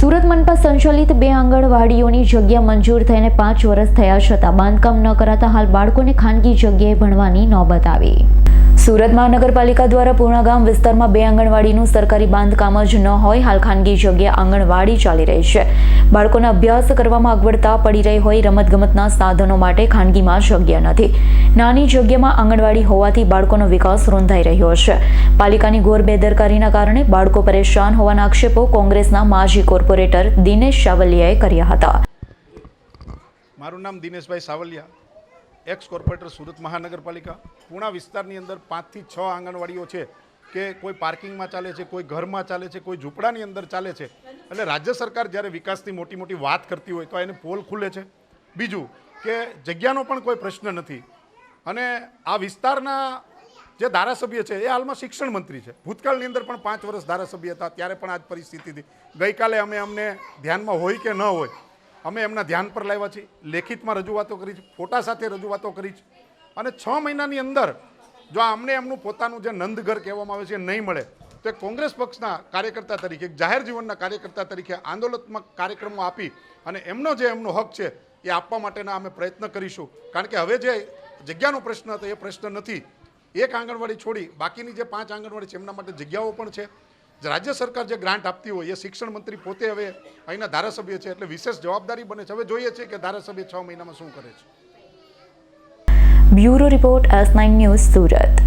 સુરત મનપા સંચાલિત બે આંગણવાડીઓની જગ્યા મંજૂર થઈને પાંચ વર્ષ થયા છતાં બાંધકામ ન કરાતા હાલ બાળકોને ખાનગી જગ્યાએ ભણવાની નોબત આવી. સુરત મહાનગરપાલિકા દ્વારા પૂર્ણાગામ વિસ્તારમાં બે આંગણવાડીનું સરકારી બાંધકામ જ ન હોય, હાલ ખાનગી જગ્યા આંગણવાડી ચાલી રહી છે. બાળકોને અભ્યાસ કરવામાં અગવડતા પડી રહી હોય, રમતગમતના સાધનો માટે ખાનગીમાં જગ્યા નથી. નાની જગ્યામાં આંગણવાડી હોવાથી બાળકોનો વિકાસ રૂંધાઈ રહ્યો છે. પાલિકાની ઘોર બેદરકારીના કારણે બાળકો પરેશાન હોવાના આક્ષેપો કોંગ્રેસના માજી કોર્પોરેટર દિનેશ સાવલિયાએ કર્યા હતા. મારું નામ દિનેશભાઈ સાવલિયા. એક્સ કોર્પોરેટર સુરત મહાનગરપાલિકા. પૂણા વિસ્તારની અંદર પાંચથી છ આંગણવાડીઓ છે કે કોઈ પાર્કિંગમાં ચાલે છે, કોઈ ઘરમાં ચાલે છે, કોઈ ઝૂંપડાની અંદર ચાલે છે. એટલે રાજ્ય સરકાર જ્યારે વિકાસની મોટી મોટી વાત કરતી હોય તો એને પોલ ખુલે છે. બીજું કે જગ્યાનો પણ કોઈ પ્રશ્ન નથી. અને આ વિસ્તારના જે ધારાસભ્ય છે એ હાલમાં શિક્ષણ મંત્રી છે. ભૂતકાળની અંદર પણ પાંચ વર્ષ ધારાસભ્ય હતા, ત્યારે પણ આ જ પરિસ્થિતિ હતી. ગઈકાલે અમે અમને ધ્યાનમાં હોય કે ન હોય અમે એમના ધ્યાન પર લાવ્યા છીએ. લેખિતમાં રજૂઆતો કરી છે, ફોટા સાથે રજૂઆતો કરી છે. અને છ મહિનાની અંદર જો અમને એમનું પોતાનું જે નંદઘર કહેવામાં આવે છે નહીં મળે, તો એક કોંગ્રેસ પક્ષના કાર્યકર્તા તરીકે જાહેર જીવનના કાર્યકર્તા તરીકે આંદોલનાત્મક કાર્યક્રમો આપી અને એમનો જે એમનો હક છે એ આપવા માટેના અમે પ્રયત્ન કરીશું. કારણ કે હવે જે જગ્યાનો પ્રશ્ન હતો એ પ્રશ્ન નથી. એક આંગણવાડી છોડી બાકીની જે પાંચ આંગણવાડી છે, એમના માટે જગ્યાઓ પણ છે. રાજ્ય સરકાર જે ગ્રાન્ટ આપતી હોય એ શિક્ષણ મંત્રી પોતે હવે અહીંના ધારાસભ્ય છે એટલે વિશેષ જવાબદારી બને છે. હવે જોઈએ છે કે ધારાસભ્ય છ મહિનામાં શું કરે છે. Bureau report S nine news Surat.